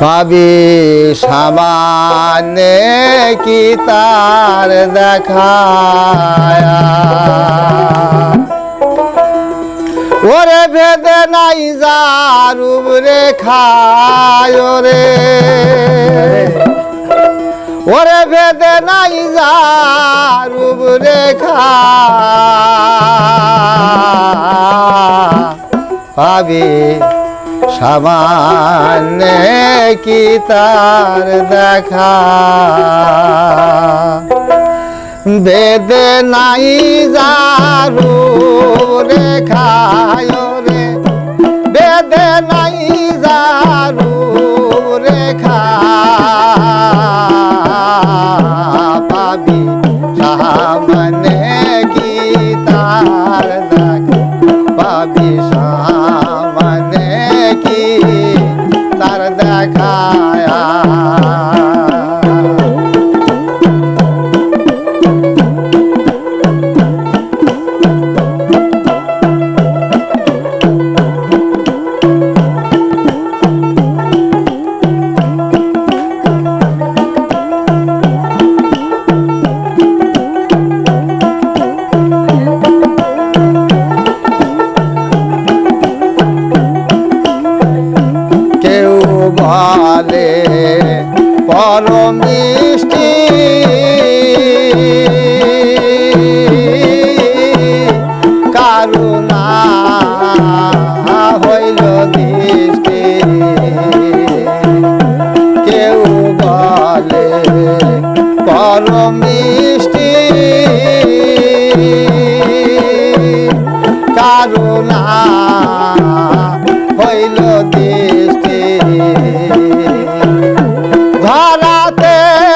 পাবি সামান্য কি তার দেখায়? ওরে ভেদে নাই যারুব রে খায় রে ওরে ভেদে নাই যারুব রে পাবি সামান্য কি তার দেখা? বেদে নাই যারু রেখায় রে। বেদে নাই যারু রে খা পাবি সামনে কি তার দেখ? পাবি Hãy পরম মিষ্টি। কারুণা হইল দৃষ্টি কেউ বলে পরম মিষ্টি। কারুণা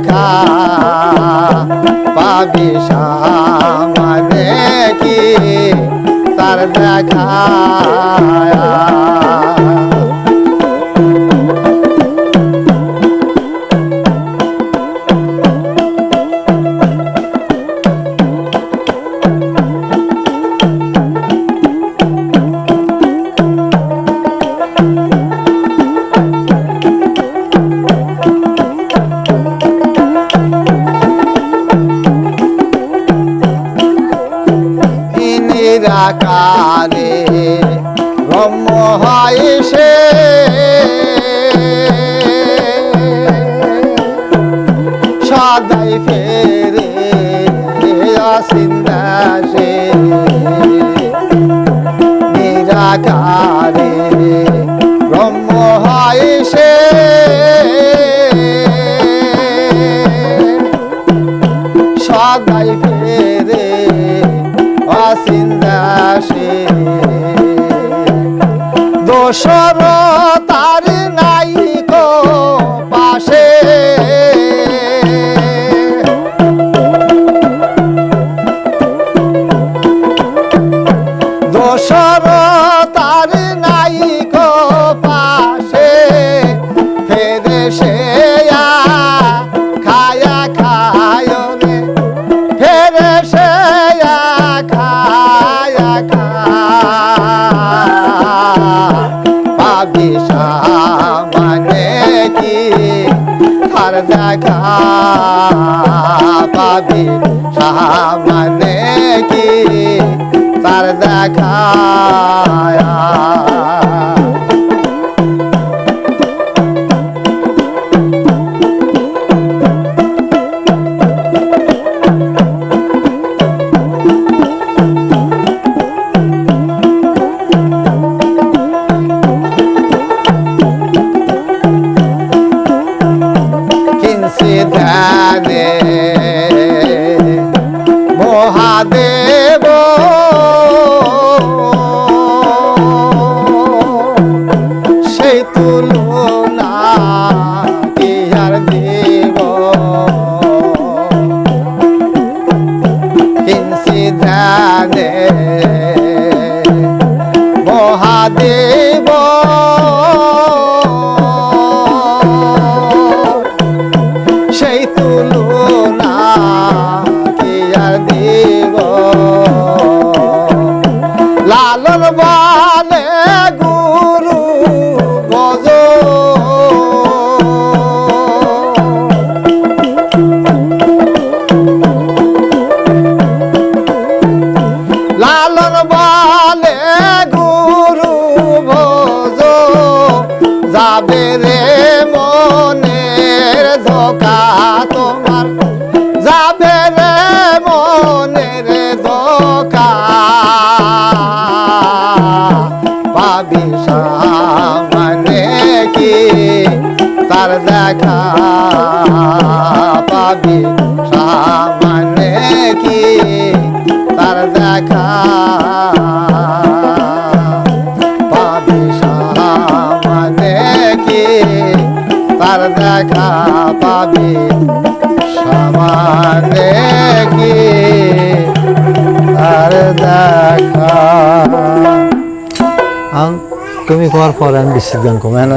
দেখা পাবি সামনে কি তার দেখা হয় সে সদাই ফেরে আসিন্দা সে। নিরাকারে দোসর তার দেখা পাবি সামনে কি? তার দেখা মহাদেব যাবে মনের ধোকা তোমার। যাবে রে মনের ধোকা। পাবি সামনে কি তার দেখা? পাবি সামনে কি তার দেখা? দেখা পাবি সামনে কি আর দেখা। তুমি কর পর আমি বিশ্বজ্ঞান কমে না